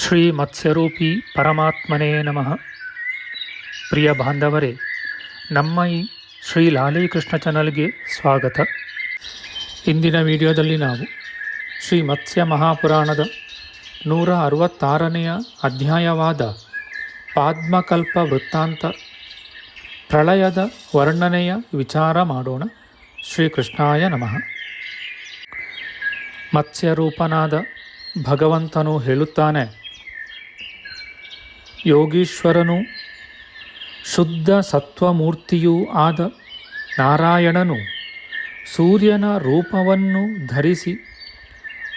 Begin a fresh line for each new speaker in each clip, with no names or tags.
ಶ್ರೀ ಮತ್ಸ್ಯರೂಪಿ ಪರಮಾತ್ಮನೇ ನಮಃ. ಪ್ರಿಯ ಬಾಂಧವರೇ, ನಮ್ಮ ಈ ಶ್ರೀ ಲಾಲೀಕೃಷ್ಣ ಚಾನಲ್ಗೆ ಸ್ವಾಗತ. ಇಂದಿನ ವಿಡಿಯೋದಲ್ಲಿ ನಾವು ಶ್ರೀ ಮತ್ಸ್ಯ ಮಹಾಪುರಾಣದ ನೂರ ಅರವತ್ತಾರನೆಯ ಅಧ್ಯಾಯವಾದ ಪಾದ್ಮಕಲ್ಪ ವೃತ್ತಾಂತ ಪ್ರಳಯದ ವರ್ಣನೆಯ ವಿಚಾರ ಮಾಡೋಣ. ಶ್ರೀಕೃಷ್ಣಾಯ ನಮಃ. ಮತ್ಸ್ಯರೂಪನಾದ ಭಗವಂತನು ಹೇಳುತ್ತಾನೆ ಯೋಗೀಶ್ವರನು ಶುದ್ಧ ಸತ್ವಮೂರ್ತಿಯೂ ಆದ ನಾರಾಯಣನು ಸೂರ್ಯನ ರೂಪವನ್ನು ಧರಿಸಿ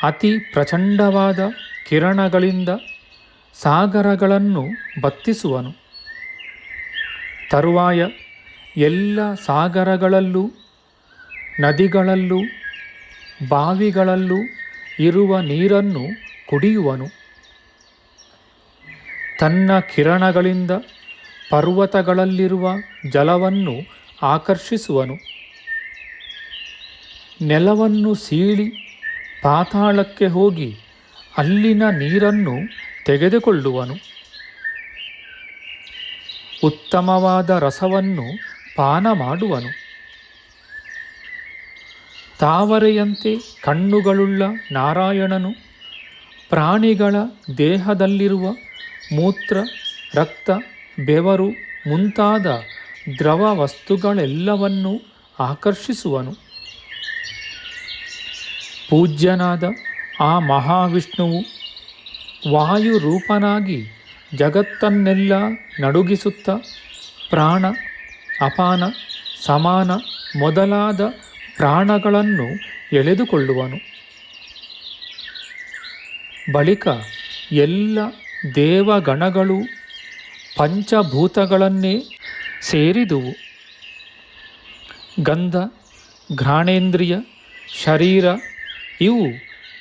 ಅತಿ ಪ್ರಚಂಡವಾದ ಕಿರಣಗಳಿಂದ ಸಾಗರಗಳನ್ನು ಬತ್ತಿಸುವನು. ತರುವಾಯ ಎಲ್ಲ ಸಾಗರಗಳಲ್ಲೂ, ನದಿಗಳಲ್ಲೂ, ಬಾವಿಗಳಲ್ಲೂ ಇರುವ ನೀರನ್ನು ಕುಡಿಯುವನು. ತನ್ನ ಕಿರಣಗಳಿಂದ ಪರ್ವತಗಳಲ್ಲಿರುವ ಜಲವನ್ನು ಆಕರ್ಷಿಸುವನು. ನೆಲವನ್ನು ಸೀಳಿ ಪಾತಾಳಕ್ಕೆ ಹೋಗಿ ಅಲ್ಲಿನ ನೀರನ್ನು ತೆಗೆದುಕೊಳ್ಳುವನು. ಉತ್ತಮವಾದ ರಸವನ್ನು ಪಾನ ಮಾಡುವನು. ತಾವರೆಯಂತೆ ಕಣ್ಣುಗಳುಳ್ಳ ನಾರಾಯಣನು ಪ್ರಾಣಿಗಳ ದೇಹದಲ್ಲಿರುವ ಮೂತ್ರ, ರಕ್ತ, ಬೆವರು ಮುಂತಾದ ದ್ರವ ವಸ್ತುಗಳೆಲ್ಲವನ್ನೂ ಆಕರ್ಷಿಸುವನು. ಪೂಜ್ಯನಾದ ಆ ಮಹಾವಿಷ್ಣುವು ವಾಯು ರೂಪನಾಗಿ ಜಗತ್ತನ್ನೆಲ್ಲ ನಡುಗಿಸುತ್ತ ಪ್ರಾಣ, ಅಪಾನ, ಸಮಾನ ಮೊದಲಾದ ಪ್ರಾಣಗಳನ್ನು ಎಳೆದುಕೊಳ್ಳುವನು. ಬಳಿಕ ಎಲ್ಲ ದೇವಗಣಗಳು ಪಂಚಭೂತಗಳನ್ನೇ ಸೇರಿದುವು. ಗಂಧ, ಘ್ರಾಣೇಂದ್ರಿಯ, ಶರೀರ ಇವು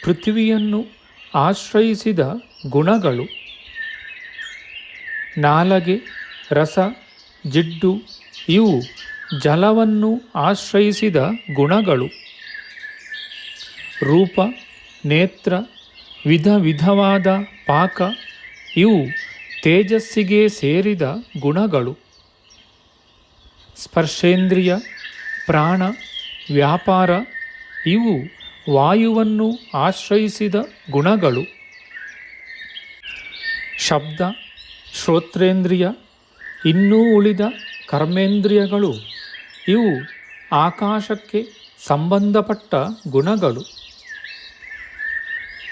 ಪೃಥ್ವಿಯನ್ನು ಆಶ್ರಯಿಸಿದ ಗುಣಗಳು. ನಾಲಗೆ, ರಸ, ಜಿಡ್ಡು ಇವು ಜಲವನ್ನು ಆಶ್ರಯಿಸಿದ ಗುಣಗಳು. ರೂಪ, ನೇತ್ರ, ವಿಧ ವಿಧವಾದ ಪಾಕ ಇವು ತೇಜಸ್ಸಿಗೆ ಸೇರಿದ ಗುಣಗಳು. ಸ್ಪರ್ಶೇಂದ್ರಿಯ, ಪ್ರಾಣ, ವ್ಯಾಪಾರ, ಇವು ವಾಯುವನ್ನು ಆಶ್ರಯಿಸಿದ ಗುಣಗಳು. ಶಬ್ದ, ಶ್ರೋತ್ರೇಂದ್ರಿಯ, ಇನ್ನೂ ಉಳಿದ ಕರ್ಮೇಂದ್ರಿಯಗಳು. ಇವು ಆಕಾಶಕ್ಕೆ ಸಂಬಂಧಪಟ್ಟ ಗುಣಗಳು.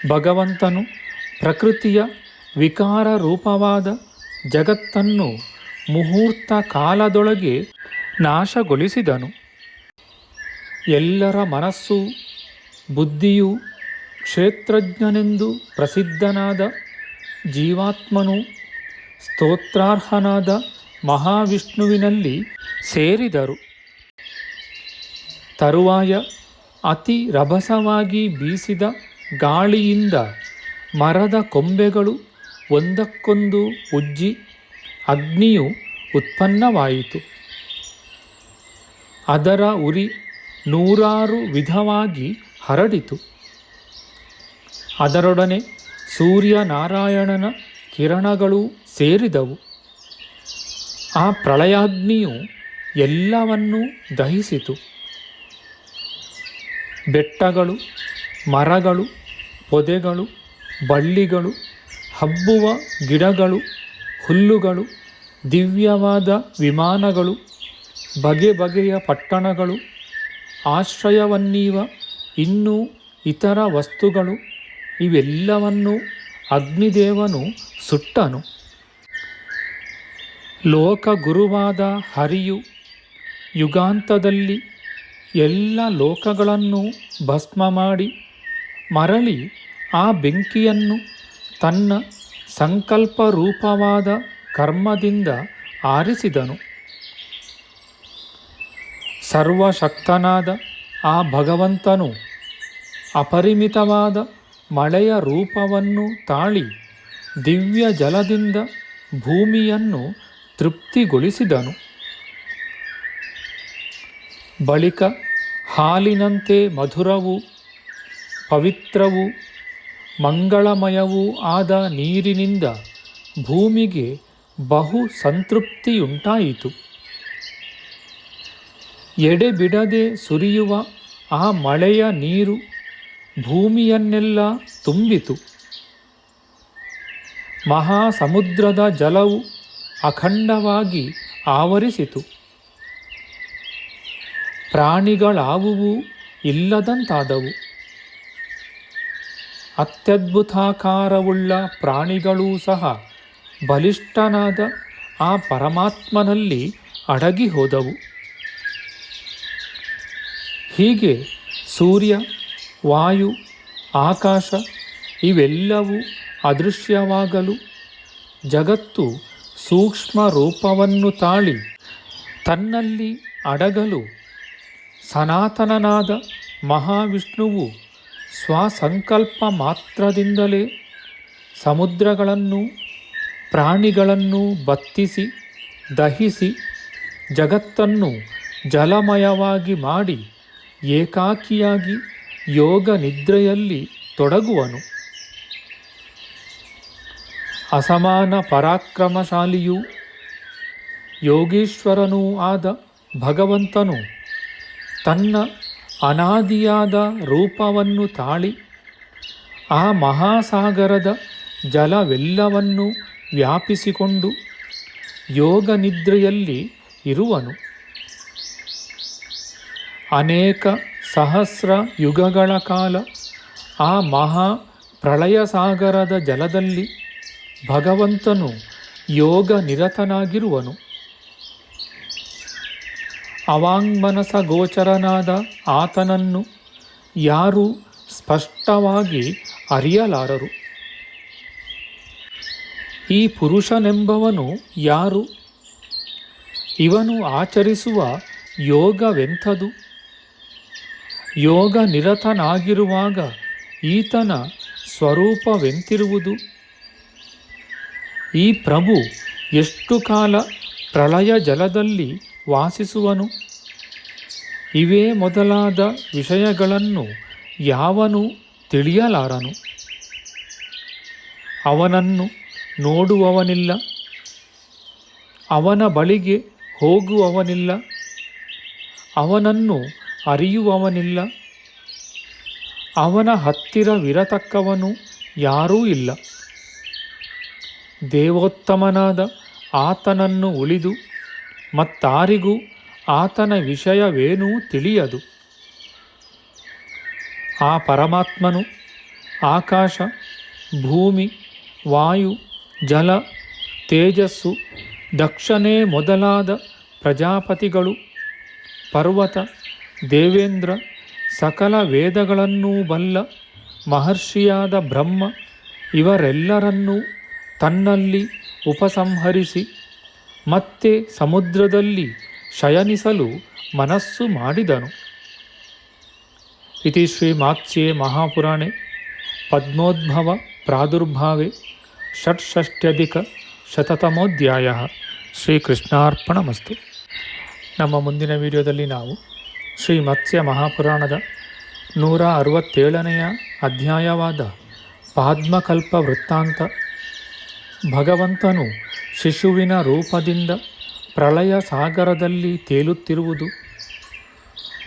ಭಗವಂತನು ಪ್ರಕೃತಿಯ ವಿಕಾರ ರೂಪವಾದ ಜಗತ್ತನ್ನು ಮುಹೂರ್ತ ಕಾಲದೊಳಗೆ ನಾಶಗೊಳಿಸಿದನು. ಎಲ್ಲರ ಮನಸ್ಸು, ಬುದ್ಧಿಯು ಕ್ಷೇತ್ರಜ್ಞನೆಂದು ಪ್ರಸಿದ್ಧನಾದ ಜೀವಾತ್ಮನು ಸ್ತೋತ್ರಾರ್ಹನಾದ ಮಹಾವಿಷ್ಣುವಿನಲ್ಲಿ ಸೇರಿದರು. ತರುವಾಯ ಅತಿ ರಭಸವಾಗಿ ಬೀಸಿದ ಗಾಳಿಯಿಂದ ಮರದ ಕೊಂಬೆಗಳು ಒಂದಕ್ಕೊಂದು ಉಜ್ಜಿ ಅಗ್ನಿಯು ಉತ್ಪನ್ನವಾಯಿತು. ಅದರ ಉರಿ ನೂರಾರು ವಿಧವಾಗಿ ಹರಡಿತು. ಅದರೊಡನೆ ಸೂರ್ಯನಾರಾಯಣನ ಕಿರಣಗಳು ಸೇರಿದವು. ಆ ಪ್ರಳಯಾಗ್ನಿಯು ಎಲ್ಲವನ್ನೂ ದಹಿಸಿತು. ಬೆಟ್ಟಗಳು, ಮರಗಳು, ಪೊದೆಗಳು, ಬಳ್ಳಿಗಳು ಹಬ್ಬುವ ಗಿಡಗಳು, ಹುಲ್ಲುಗಳು, ದಿವ್ಯವಾದ ವಿಮಾನಗಳು, ಬಗೆ ಬಗೆಯ ಪಟ್ಟಣಗಳು, ಆಶ್ರಯವನ್ನೀವ ಇನ್ನೂ ಇತರ ವಸ್ತುಗಳು, ಇವೆಲ್ಲವನ್ನೂ ಅಗ್ನಿದೇವನು ಸುಟ್ಟನು. ಲೋಕಗುರುವಾದ ಹರಿಯು ಯುಗಾಂತದಲ್ಲಿ ಎಲ್ಲ ಲೋಕಗಳನ್ನು ಭಸ್ಮ ಮಾಡಿ ಮರಳಿ ಆ ಬೆಂಕಿಯನ್ನು ತನ್ನ ಸಂಕಲ್ಪ ರೂಪವಾದ ಕರ್ಮದಿಂದ ಆರಿಸಿದನು. ಸರ್ವಶಕ್ತನಾದ ಆ ಭಗವಂತನು ಅಪರಿಮಿತವಾದ ಮಳೆಯ ರೂಪವನ್ನು ತಾಳಿ ದಿವ್ಯ ಜಲದಿಂದ ಭೂಮಿಯನ್ನು ತೃಪ್ತಿಗೊಳಿಸಿದನು. ಬಳಿಕ ಹಾಲಿನಂತೆ ಮಧುರವು ಪವಿತ್ರವೂ ಮಂಗಳಮಯವೂ ಆದ ನೀರಿನಿಂದ ಭೂಮಿಗೆ ಬಹು ಸಂತೃಪ್ತಿಯುಂಟಾಯಿತು. ಎಡೆಬಿಡದೆ ಸುರಿಯುವ ಆ ಮಳೆಯ ನೀರು ಭೂಮಿಯನ್ನೆಲ್ಲ ತುಂಬಿತು. ಮಹಾಸಮುದ್ರದ ಜಲವು ಅಖಂಡವಾಗಿ ಆವರಿಸಿತು. ಪ್ರಾಣಿಗಳಾವುವು ಇಲ್ಲದಂತಾದವು. ಅತ್ಯದ್ಭುತಾಕಾರವುಳ್ಳ ಪ್ರಾಣಿಗಳೂ ಸಹ ಬಲಿಷ್ಠನಾದ ಆ ಪರಮಾತ್ಮನಲ್ಲಿ ಅಡಗಿ ಹೋದವು. ಹೀಗೆ ಸೂರ್ಯ, ವಾಯು, ಆಕಾಶ ಇವೆಲ್ಲವೂ ಅದೃಶ್ಯವಾಗಲು ಜಗತ್ತು ಸೂಕ್ಷ್ಮ ರೂಪವನ್ನು ತಾಳಿ ತನ್ನಲ್ಲಿ ಅಡಗಲು ಸನಾತನನಾದ ಮಹಾವಿಷ್ಣುವು ಸ್ವಸಂಕಲ್ಪ ಮಾತ್ರದಿಂದಲೇ ಸಮುದ್ರಗಳನ್ನು, ಪ್ರಾಣಿಗಳನ್ನು ಬತ್ತಿಸಿ, ದಹಿಸಿ, ಜಗತ್ತನ್ನು ಜಲಮಯವಾಗಿ ಮಾಡಿ ಏಕಾಕಿಯಾಗಿ ಯೋಗ ನಿದ್ರೆಯಲ್ಲಿ ತೊಡಗುವನು. ಅಸಮಾನ ಪರಾಕ್ರಮಶಾಲಿಯೂ ಯೋಗೀಶ್ವರನೂ ಆದ ಭಗವಂತನು ತನ್ನ ಅನಾದಿಯಾದ ರೂಪವನ್ನು ತಾಳಿ ಆ ಮಹಾಸಾಗರದ ಜಲವೆಲ್ಲವನ್ನು ವ್ಯಾಪಿಸಿಕೊಂಡು ಯೋಗ ನಿದ್ರೆಯಲ್ಲಿ ಇರುವನು. ಅನೇಕ ಸಹಸ್ರ ಯುಗಗಳ ಕಾಲ ಆ ಮಹಾ ಪ್ರಳಯ ಸಾಗರದ ಜಲದಲ್ಲಿ ಭಗವಂತನು ಯೋಗ ನಿರತನಾಗಿರುವನು ಅವಾಂಗ್ಮನಸ ಗೋಚರನಾದ ಆತನನ್ನು ಯಾರೂ ಸ್ಪಷ್ಟವಾಗಿ ಅರಿಯಲಾರರು. ಈ ಪುರುಷನೆಂಬವನು ಯಾರು? ಇವನು ಆಚರಿಸುವ ಯೋಗವೆಂಥದು? ಯೋಗ ನಿರತನಾಗಿರುವಾಗ ಈತನ ಸ್ವರೂಪವೆಂತಿರುವುದು? ಈ ಪ್ರಭು ಎಷ್ಟು ಕಾಲ ಪ್ರಳಯ ಜಲದಲ್ಲಿ ವಾಸಿಸುವನು. ಇವೇ ಮೊದಲಾದ ವಿಷಯಗಳನ್ನು ಯಾವನು ತಿಳಿಯಲಾರನು. ಅವನನ್ನು ನೋಡುವವನಿಲ್ಲ. ಅವನ ಬಳಿಗೆ ಹೋಗುವವನಿಲ್ಲ. ಅವನನ್ನು ಅರಿಯುವವನಿಲ್ಲ. ಅವನ ಹತ್ತಿರವಿರತಕ್ಕವನು ಯಾರೂ ಇಲ್ಲ. ದೇವೋತ್ತಮನಾದ ಆತನನ್ನು ಉಳಿದು ಮತ್ತಾರಿಗೂ ಆತನ ವಿಷಯವೇನೂ ತಿಳಿಯದು. ಆ ಪರಮಾತ್ಮನು ಆಕಾಶ, ಭೂಮಿ, ವಾಯು, ಜಲ, ತೇಜಸ್ಸು ದಕ್ಷನೇ ಮೊದಲಾದ ಪ್ರಜಾಪತಿಗಳು, ಪರ್ವತ, ದೇವೇಂದ್ರ, ಸಕಲ ವೇದಗಳನ್ನೂ ಬಲ್ಲ ಮಹರ್ಷಿಯಾದ ಬ್ರಹ್ಮ ಇವರೆಲ್ಲರನ್ನೂ ತನ್ನಲ್ಲಿ ಉಪಸಂಹರಿಸಿ ಮತ್ತೆ ಸಮುದ್ರದಲ್ಲಿ ಶಯನಿಸಲು ಮನಸ್ಸು ಮಾಡಿದನು. ಇತಿ ಶ್ರೀಮಾತ್ಸ್ಯೆ ಮಹಾಪುರಾಣೆ ಪದ್ಮೋದ್ಭವ ಪ್ರಾದುರ್ಭಾವೆ ಷಟ್ಷಷ್ಟ್ಯಧಿಕ ಶತತಮೋಧ್ಯಾಯ. ಶ್ರೀಕೃಷ್ಣಾರ್ಪಣಮಸ್ತು. ನಮ್ಮ ಮುಂದಿನ ವಿಡಿಯೋದಲ್ಲಿ ನಾವು ಶ್ರೀ ಮತ್ಸ್ಯ ಮಹಾಪುರಾಣದ ನೂರ ಅರವತ್ತೇಳನೆಯ ಅಧ್ಯಾಯವಾದ ಪದ್ಮಕಲ್ಪ ವೃತ್ತಾಂತ ಭಗವಂತನು ಶಿಶುವಿನ ರೂಪದಿಂದ ಪ್ರಳಯ ಸಾಗರದಲ್ಲಿ ತೇಲುತ್ತಿರುವುದು.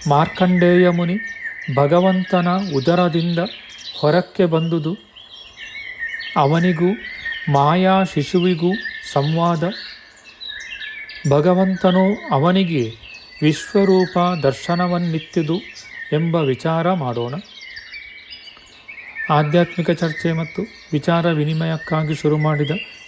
ಮಾರ್ಕಂಡೇಯ ಮುನಿ ಭಗವಂತನ ಉದರದಿಂದ ಹೊರಕ್ಕೆ ಬಂದುದು. ಅವನಿಗೂ, ಮಾಯಾ ಶಿಶುವಿಗೂ ಸಂವಾದ. ಭಗವಂತನು ಅವನಿಗೆ ವಿಶ್ವರೂಪ ದರ್ಶನವನ್ನಿತ್ತಿದು ಎಂಬ ವಿಚಾರ ಮಾಡೋಣ. ಆಧ್ಯಾತ್ಮಿಕ ಚರ್ಚೆ ಮತ್ತು ವಿಚಾರ ವಿನಿಮಯಕ್ಕಾಗಿ ಶುರು ಮಾಡಿದ